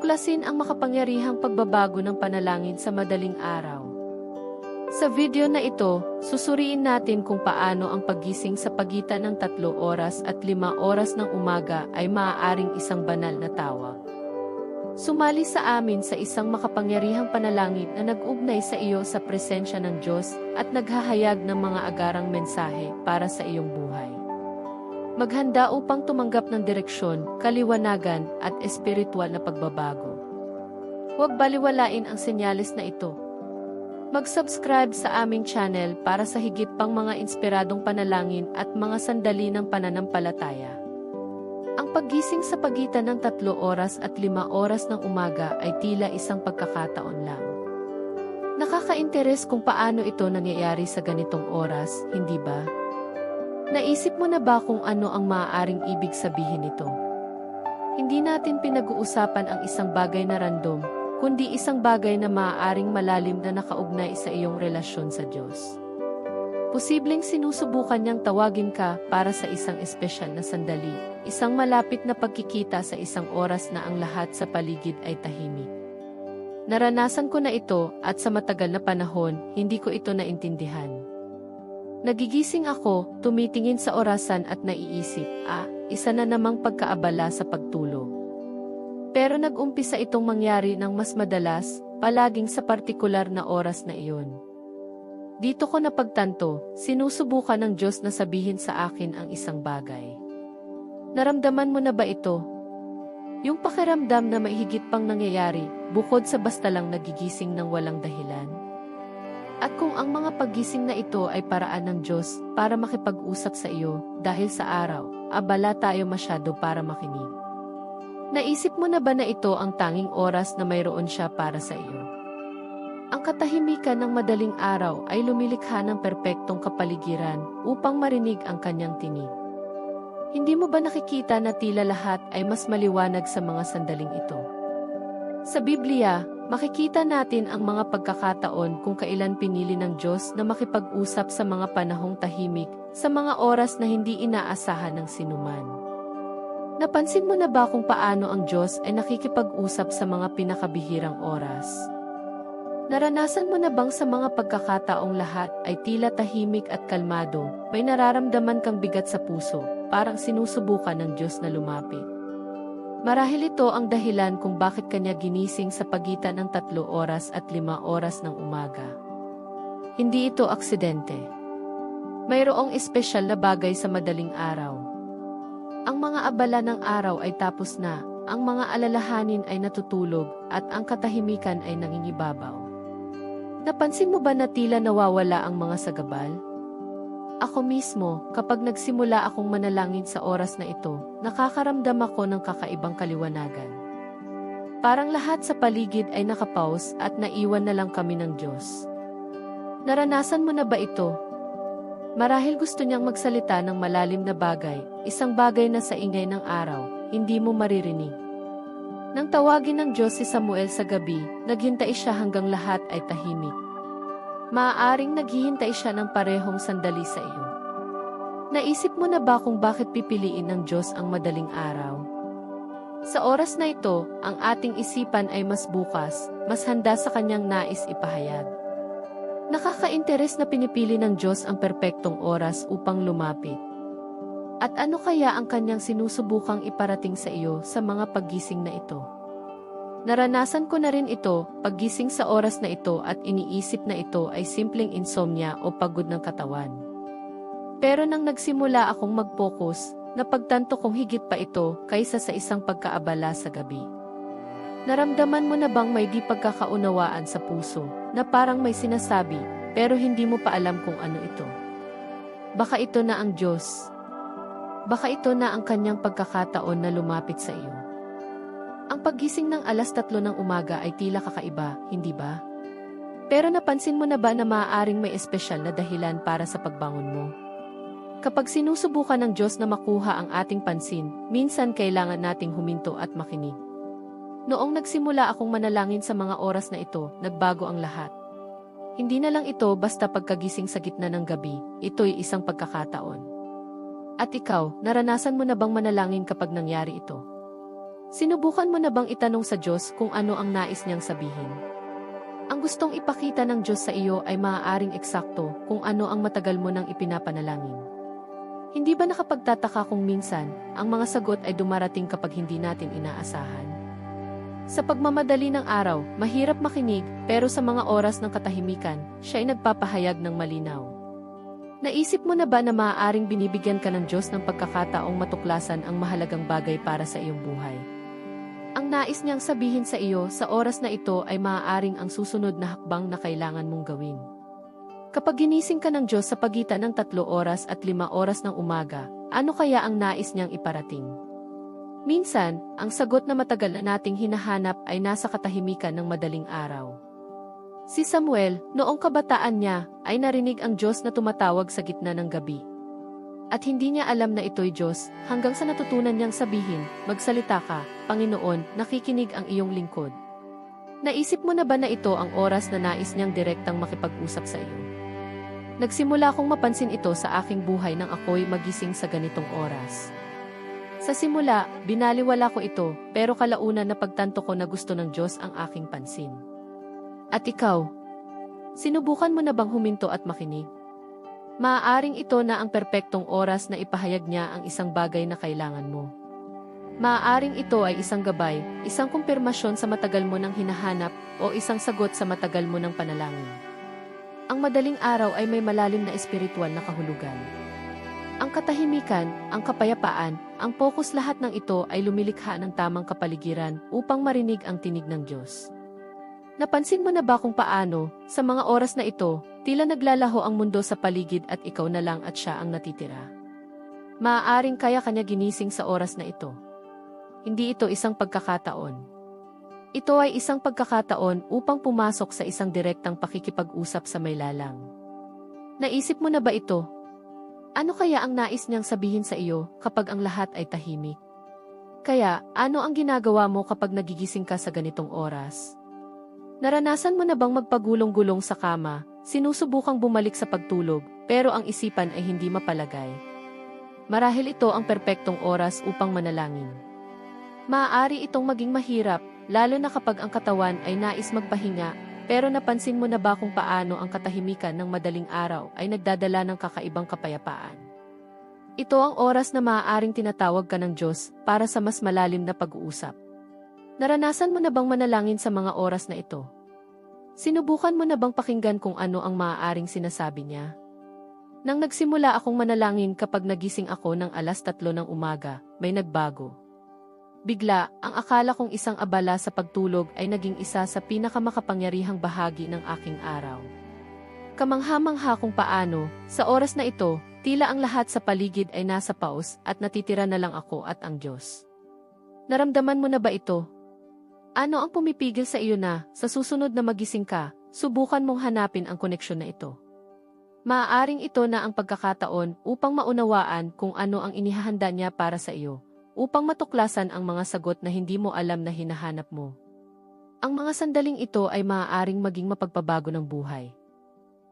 Tuklasin ang makapangyarihang pagbabago ng panalangin sa madaling araw. Sa video na ito, susuriin natin kung paano ang paggising sa pagitan ng 3 oras at 5 oras ng umaga ay maaaring isang banal na tawag. Sumali sa amin sa isang makapangyarihang panalangin na nag-ugnay sa iyo sa presensya ng Diyos at naghahayag ng mga agarang mensahe para sa iyong buhay. Maghanda upang tumanggap ng direksyon, kaliwanagan at espiritual na pagbabago. Huwag baliwalain ang senyales na ito. Mag-subscribe sa aming channel para sa higit pang mga inspiradong panalangin at mga sandali ng pananampalataya. Ang paggising sa pagitan ng tatlo oras at lima oras ng umaga ay tila isang pagkakataon lang. Nakaka-interes kung paano ito nangyayari sa ganitong oras, hindi ba? Naisip mo na ba kung ano ang maaaring ibig sabihin nito? Hindi natin pinag-uusapan ang isang bagay na random, kundi isang bagay na maaaring malalim na nakaugnay sa iyong relasyon sa Diyos. Posibleng sinusubukan niyang tawagin ka para sa isang espesyal na sandali, isang malapit na pagkikita sa isang oras na ang lahat sa paligid ay tahimik. Naranasan ko na ito at sa matagal na panahon, hindi ko ito naintindihan. Nagigising ako, tumitingin sa orasan at naiisip, ah, isa na namang pagkaabala sa pagtulog. Pero nag-umpisa itong mangyari ng mas madalas, palaging sa partikular na oras na iyon. Dito ko napagtanto, sinusubukan ng Diyos na sabihin sa akin ang isang bagay. Naramdaman mo na ba ito? Yung pakiramdam na may higit pang nangyayari, bukod sa basta lang nagigising ng walang dahilan. At kung ang mga paggising na ito ay paraan ng Diyos para makipag-usap sa iyo, dahil sa araw, abala tayo masyado para makinig. Naisip mo na ba na ito ang tanging oras na mayroon siya para sa iyo? Ang katahimikan ng madaling araw ay lumilikha ng perpektong kapaligiran upang marinig ang kanyang tinig. Hindi mo ba nakikita na tila lahat ay mas maliwanag sa mga sandaling ito? Sa Biblia, makikita natin ang mga pagkakataon kung kailan pinili ng Diyos na makipag-usap sa mga panahong tahimik, sa mga oras na hindi inaasahan ng sinuman. Napansin mo na ba kung paano ang Diyos ay nakikipag-usap sa mga pinakabihirang oras? Naranasan mo na bang sa mga pagkakataong lahat ay tila tahimik at kalmado, may nararamdaman kang bigat sa puso, parang sinusubukan ng Diyos na lumapit? Marahil ito ang dahilan kung bakit kanya ginising sa pagitan ng tatlo oras at lima oras ng umaga. Hindi ito aksidente. Mayroong espesyal na bagay sa madaling araw. Ang mga abala ng araw ay tapos na, ang mga alalahanin ay natutulog, at ang katahimikan ay nangingibabaw. Napansin mo ba na tila nawawala ang mga sagabal? Ako mismo, kapag nagsimula akong manalangin sa oras na ito, nakakaramdam ako ng kakaibang kaliwanagan. Parang lahat sa paligid ay nakapause at naiwan na lang kami ng Diyos. Naranasan mo na ba ito? Marahil gusto niyang magsalita ng malalim na bagay, isang bagay na sa ingay ng araw, hindi mo maririnig. Nang tawagin ng Diyos si Samuel sa gabi, naghintay siya hanggang lahat ay tahimik. Maaaring naghihintay siya ng parehong sandali sa iyo. Naisip mo na ba kung bakit pipiliin ng Diyos ang madaling araw? Sa oras na ito, ang ating isipan ay mas bukas, mas handa sa kanyang nais ipahayag. Nakaka-interes na pinipili ng Diyos ang perpektong oras upang lumapit. At ano kaya ang kanyang sinusubukang iparating sa iyo sa mga paggising na ito? Naranasan ko na rin ito, paggising sa oras na ito at iniisip na ito ay simpleng insomnia o pagod ng katawan. Pero nang nagsimula akong mag-focus, napagtanto kong higit pa ito kaysa sa isang pagkaabala sa gabi. Naramdaman mo na bang may di pagkakaunawaan sa puso, na parang may sinasabi, pero hindi mo pa alam kung ano ito? Baka ito na ang Diyos, Baka ito na ang kanyang pagkakataon na lumapit sa iyo. Ang paggising ng alas tatlo ng umaga ay tila kakaiba, hindi ba? Pero napansin mo na ba na maaaring may espesyal na dahilan para sa pagbangon mo? Kapag sinusubukan ng Diyos na makuha ang ating pansin, minsan kailangan nating huminto at makinig. Noong nagsimula akong manalangin sa mga oras na ito, nagbago ang lahat. Hindi na lang ito basta pagkagising sa gitna ng gabi, ito'y isang pagkakataon. At ikaw, naranasan mo na bang manalangin kapag nangyari ito? Sinubukan mo na bang itanong sa Diyos kung ano ang nais niyang sabihin? Ang gustong ipakita ng Diyos sa iyo ay maaaring eksakto kung ano ang matagal mo nang ipinapanalangin. Hindi ba nakapagtataka kung minsan, ang mga sagot ay dumarating kapag hindi natin inaasahan? Sa pagmamadali ng araw, mahirap makinig, pero sa mga oras ng katahimikan, siya ay nagpapahayag ng malinaw. Naisip mo na ba na maaaring binibigyan ka ng Diyos ng pagkakataong matuklasan ang mahalagang bagay para sa iyong buhay? Nais niyang sabihin sa iyo sa oras na ito ay maaaring ang susunod na hakbang na kailangan mong gawin. Kapag ginising ka ng Diyos sa pagitan ng tatlo oras at lima oras ng umaga, ano kaya ang nais niyang iparating? Minsan, ang sagot na matagal na nating hinahanap ay nasa katahimikan ng madaling araw. Si Samuel, noong kabataan niya, ay narinig ang Diyos na tumatawag sa gitna ng gabi. At hindi niya alam na ito'y Diyos, hanggang sa natutunan niyang sabihin, Magsalita ka, Panginoon, nakikinig ang iyong lingkod. Naisip mo na ba na ito ang oras na nais niyang direktang makipag-usap sa iyo? Nagsimula akong mapansin ito sa aking buhay nang ako'y magising sa ganitong oras. Sa simula, binaliwala ko ito, pero kalaunan na pagtanto ko na gusto ng Diyos ang aking pansin. At ikaw, sinubukan mo na bang huminto at makinig? Maaaring ito na ang perpektong oras na ipahayag niya ang isang bagay na kailangan mo. Maaaring ito ay isang gabay, isang kumpirmasyon sa matagal mo nang hinahanap o isang sagot sa matagal mo ng panalangin. Ang madaling araw ay may malalim na espiritual na kahulugan. Ang katahimikan, ang kapayapaan, ang pokus lahat ng ito ay lumilikha ng tamang kapaligiran upang marinig ang tinig ng Diyos. Napansin mo na ba kung paano, sa mga oras na ito, tila naglalaho ang mundo sa paligid at ikaw na lang at siya ang natitira? Maaaring kaya kanya ginising sa oras na ito. Hindi ito isang pagkakataon. Ito ay isang pagkakataon upang pumasok sa isang direktang pakikipag-usap sa may lalang. Naisip mo na ba ito? Ano kaya ang nais niyang sabihin sa iyo kapag ang lahat ay tahimik? Kaya, ano ang ginagawa mo kapag nagigising ka sa ganitong oras? Naranasan mo na bang magpagulong-gulong sa kama, sinusubukang bumalik sa pagtulog, pero ang isipan ay hindi mapalagay? Marahil ito ang perpektong oras upang manalangin. Maaari itong maging mahirap, lalo na kapag ang katawan ay nais magpahinga, pero napansin mo na ba kung paano ang katahimikan ng madaling araw ay nagdadala ng kakaibang kapayapaan? Ito ang oras na maaaring tinatawag ka ng Diyos para sa mas malalim na pag-uusap. Naranasan mo na bang manalangin sa mga oras na ito? Sinubukan mo na bang pakinggan kung ano ang maaaring sinasabi niya? Nang nagsimula akong manalangin kapag nagising ako ng alas tatlo ng umaga, may nagbago. Bigla, ang akala kong isang abala sa pagtulog ay naging isa sa pinakamakapangyarihang bahagi ng aking araw. Kamangha-mangha kung paano, sa oras na ito, tila ang lahat sa paligid ay nasa paus at natitira na lang ako at ang Diyos. Naramdaman mo na ba ito? Ano ang pumipigil sa iyo na, sa susunod na magising ka, subukan mong hanapin ang koneksyon na ito? Maaaring ito na ang pagkakataon upang maunawaan kung ano ang inihahanda niya para sa iyo, upang matuklasan ang mga sagot na hindi mo alam na hinahanap mo. Ang mga sandaling ito ay maaaring maging mapagpabago ng buhay.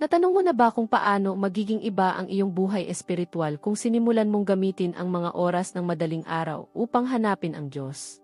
Natanong mo na ba kung paano magiging iba ang iyong buhay espiritual kung sinimulan mong gamitin ang mga oras ng madaling araw upang hanapin ang Diyos?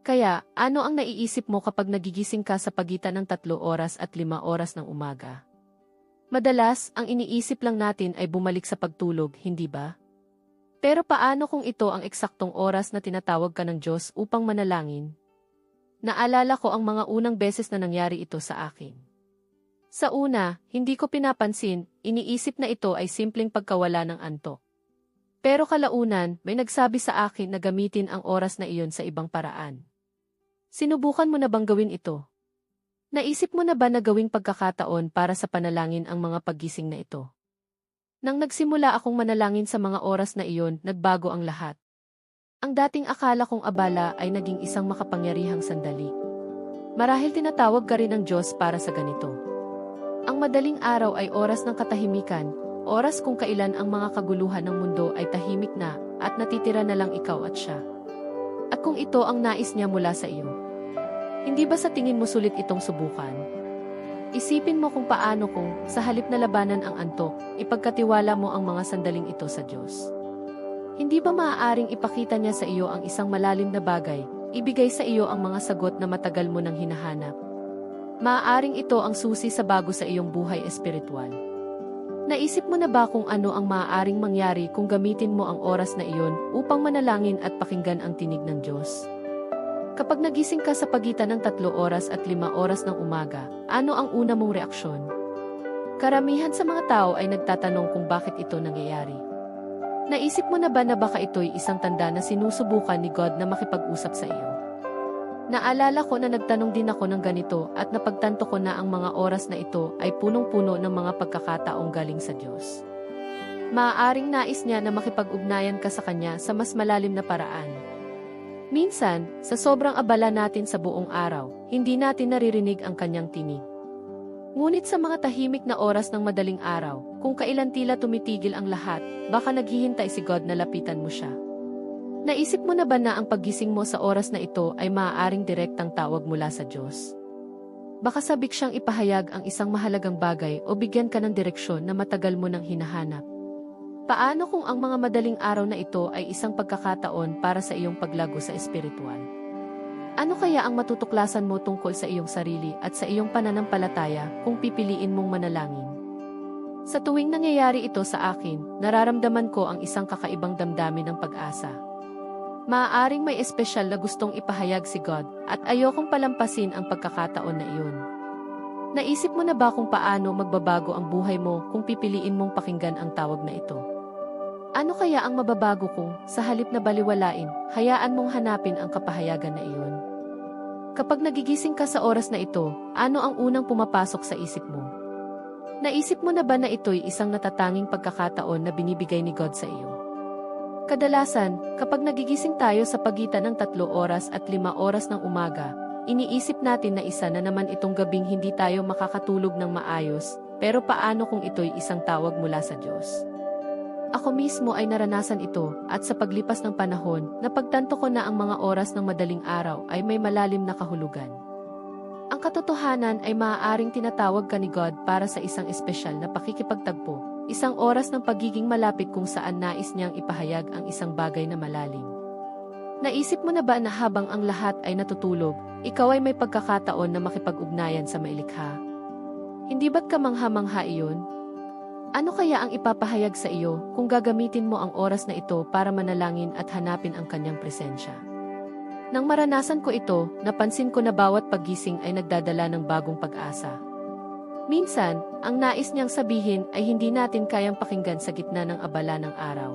Kaya, ano ang naiisip mo kapag nagigising ka sa pagitan ng tatlo oras at lima oras ng umaga? Madalas, ang iniisip lang natin ay bumalik sa pagtulog, hindi ba? Pero paano kung ito ang eksaktong oras na tinatawag ka ng Diyos upang manalangin? Naalala ko ang mga unang beses na nangyari ito sa akin. Sa una, hindi ko pinapansin, iniisip na ito ay simpleng pagkawala ng antok. Pero kalaunan, may nagsabi sa akin na gamitin ang oras na iyon sa ibang paraan. Sinubukan mo na bang gawin ito? Naisip mo na ba na gawing pagkakataon para sa panalangin ang mga paggising na ito? Nang nagsimula akong manalangin sa mga oras na iyon, nagbago ang lahat. Ang dating akala kong abala ay naging isang makapangyarihang sandali. Marahil tinatawag ka rin ng Diyos para sa ganito. Ang madaling araw ay oras ng katahimikan, oras kung kailan ang mga kaguluhan ng mundo ay tahimik na at natitira na lang ikaw at siya. At kung ito ang nais niya mula sa iyo, hindi ba sa tingin mo sulit itong subukan? Isipin mo kung paano kung, sa halip na labanan ang antok, ipagkatiwala mo ang mga sandaling ito sa Diyos. Hindi ba maaaring ipakita niya sa iyo ang isang malalim na bagay, ibigay sa iyo ang mga sagot na matagal mo nang hinahanap. Maaaring ito ang susi sa bago sa iyong buhay espiritual. Naisip mo na ba kung ano ang maaaring mangyari kung gamitin mo ang oras na iyon upang manalangin at pakinggan ang tinig ng Diyos? Kapag nagising ka sa pagitan ng tatlo oras at lima oras ng umaga, ano ang una mong reaksyon? Karamihan sa mga tao ay nagtatanong kung bakit ito nangyayari. Naisip mo na ba na baka ito'y isang tanda na sinusubukan ni God na makipag-usap sa iyo? Naalala ko na nagtanong din ako ng ganito at napagtanto ko na ang mga oras na ito ay punong-puno ng mga pagkakataong galing sa Diyos. Maaaring nais niya na makipag-ugnayan ka sa Kanya sa mas malalim na paraan. Minsan, sa sobrang abala natin sa buong araw, hindi natin naririnig ang Kanyang tinig. Ngunit sa mga tahimik na oras ng madaling araw, kung kailan tila tumitigil ang lahat, baka naghihintay si God na lapitan mo siya. Naisip mo na ba na ang paggising mo sa oras na ito ay maaaring direktang tawag mula sa Diyos? Baka sabik siyang ipahayag ang isang mahalagang bagay o bigyan ka ng direksyon na matagal mo nang hinahanap. Paano kung ang mga madaling araw na ito ay isang pagkakataon para sa iyong paglago sa espiritual? Ano kaya ang matutuklasan mo tungkol sa iyong sarili at sa iyong pananampalataya kung pipiliin mong manalangin? Sa tuwing nangyayari ito sa akin, nararamdaman ko ang isang kakaibang damdamin ng pag-asa. Maaaring may espesyal na gustong ipahayag si God at ayokong palampasin ang pagkakataon na iyon. Naisip mo na ba kung paano magbabago ang buhay mo kung pipiliin mong pakinggan ang tawag na ito? Ano kaya ang mababago kung, sa halip na baliwalain, hayaan mong hanapin ang kapahayagan na iyon? Kapag nagigising ka sa oras na ito, ano ang unang pumapasok sa isip mo? Naisip mo na ba na ito'y isang natatanging pagkakataon na binibigay ni God sa iyo? Kadalasan, kapag nagigising tayo sa pagitan ng tatlo oras at lima oras ng umaga, iniisip natin na isa na naman itong gabing hindi tayo makakatulog ng maayos, pero paano kung ito'y isang tawag mula sa Diyos? Ako mismo ay naranasan ito at sa paglipas ng panahon, napagtanto ko na ang mga oras ng madaling araw ay may malalim na kahulugan. Ang katotohanan ay maaaring tinatawag ka ni God para sa isang espesyal na pakikipagtagpo, Isang oras ng pagiging malapit kung saan nais niyang ipahayag ang isang bagay na malalim. Naisip mo na ba na habang ang lahat ay natutulog, ikaw ay may pagkakataon na makipag-ugnayan sa mailikha? Hindi ba't kamangha-mangha iyon? Ano kaya ang ipapahayag sa iyo kung gagamitin mo ang oras na ito para manalangin at hanapin ang kanyang presensya? Nang maranasan ko ito, napansin ko na bawat paggising ay nagdadala ng bagong pag-asa. Minsan, ang nais niyang sabihin ay hindi natin kayang pakinggan sa gitna ng abala ng araw.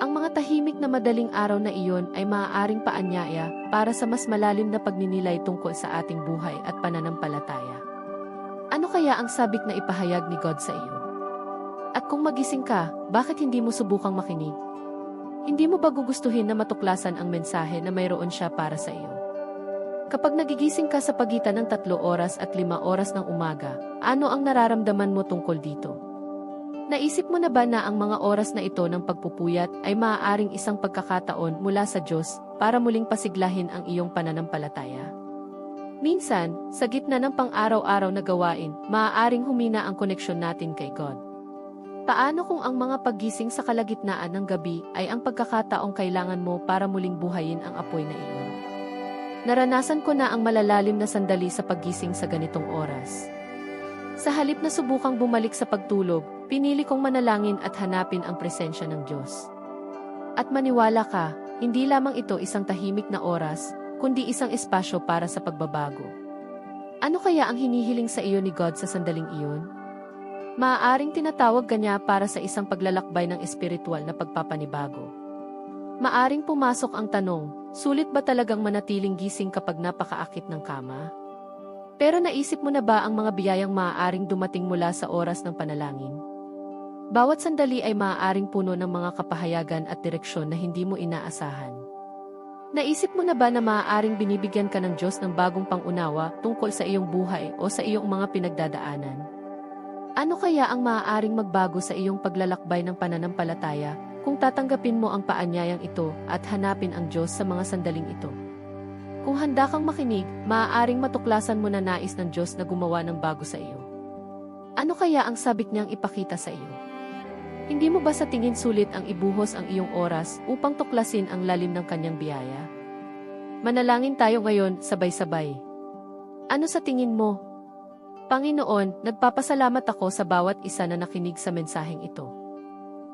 Ang mga tahimik na madaling araw na iyon ay maaaring paanyaya para sa mas malalim na pagninilay tungkol sa ating buhay at pananampalataya. Ano kaya ang sabik na ipahayag ni God sa iyo? At kung magising ka, bakit hindi mo subukang makinig? Hindi mo ba gugustuhin na matuklasan ang mensahe na mayroon siya para sa iyo? Kapag nagigising ka sa pagitan ng tatlo oras at lima oras ng umaga, ano ang nararamdaman mo tungkol dito? Naisip mo na ba na ang mga oras na ito ng pagpupuyat ay maaaring isang pagkakataon mula sa Diyos para muling pasiglahin ang iyong pananampalataya? Minsan, sa gitna ng pang-araw-araw na gawain, maaaring humina ang koneksyon natin kay God. Paano kung ang mga paggising sa kalagitnaan ng gabi ay ang pagkakataong kailangan mo para muling buhayin ang apoy na iyon? Naranasan ko na ang malalalim na sandali sa paggising sa ganitong oras. Sa halip na subukang bumalik sa pagtulog, pinili kong manalangin at hanapin ang presensya ng Diyos. At maniwala ka, hindi lamang ito isang tahimik na oras, kundi isang espasyo para sa pagbabago. Ano kaya ang hinihiling sa iyo ni God sa sandaling iyon? Maaaring tinatawag kanya para sa isang paglalakbay ng espiritual na pagpapanibago. Maaring pumasok ang tanong, sulit ba talagang manatiling gising kapag napakaakit ng kama? Pero naisip mo na ba ang mga biyayang maaaring dumating mula sa oras ng panalangin? Bawat sandali ay maaaring puno ng mga kapahayagan at direksyon na hindi mo inaasahan. Naisip mo na ba na maaaring binibigyan ka ng Diyos ng bagong pangunawa tungkol sa iyong buhay o sa iyong mga pinagdadaanan? Ano kaya ang maaaring magbago sa iyong paglalakbay ng pananampalataya kung tatanggapin mo ang paanyayang ito at hanapin ang Diyos sa mga sandaling ito. Kung handa kang makinig, maaaring matuklasan mo na nais ng Diyos na gumawa ng bago sa iyo. Ano kaya ang sabik niyang ipakita sa iyo? Hindi mo ba sa tingin sulit ang ibuhos ang iyong oras upang tuklasin ang lalim ng kanyang biyaya? Manalangin tayo ngayon sabay-sabay. Ano sa tingin mo? Panginoon, nagpapasalamat ako sa bawat isa na nakinig sa mensaheng ito.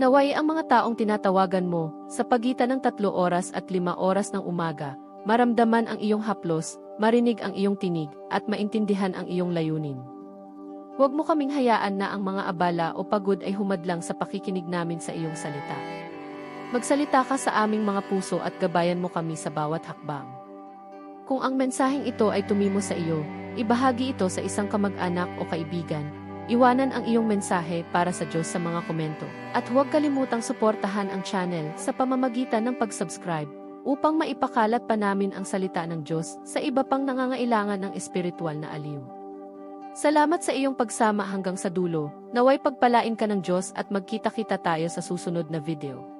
Naway ang mga taong tinatawagan mo, sa pagitan ng tatlo oras at lima oras ng umaga, maramdaman ang iyong haplos, marinig ang iyong tinig, at maintindihan ang iyong layunin. Huwag mo kaming hayaan na ang mga abala o pagod ay humadlang sa pakikinig namin sa iyong salita. Magsalita ka sa aming mga puso at gabayan mo kami sa bawat hakbang. Kung ang mensaheng ito ay tumimo sa iyo, ibahagi ito sa isang kamag-anak o kaibigan. Iwanan ang iyong mensahe para sa Diyos sa mga komento. At huwag kalimutang suportahan ang channel sa pamamagitan ng pag-subscribe upang maipakalat pa namin ang salita ng Diyos sa iba pang nangangailangan ng espiritual na aliw. Salamat sa iyong pagsama hanggang sa dulo. Naway pagpalain ka ng Diyos at magkita-kita tayo sa susunod na video.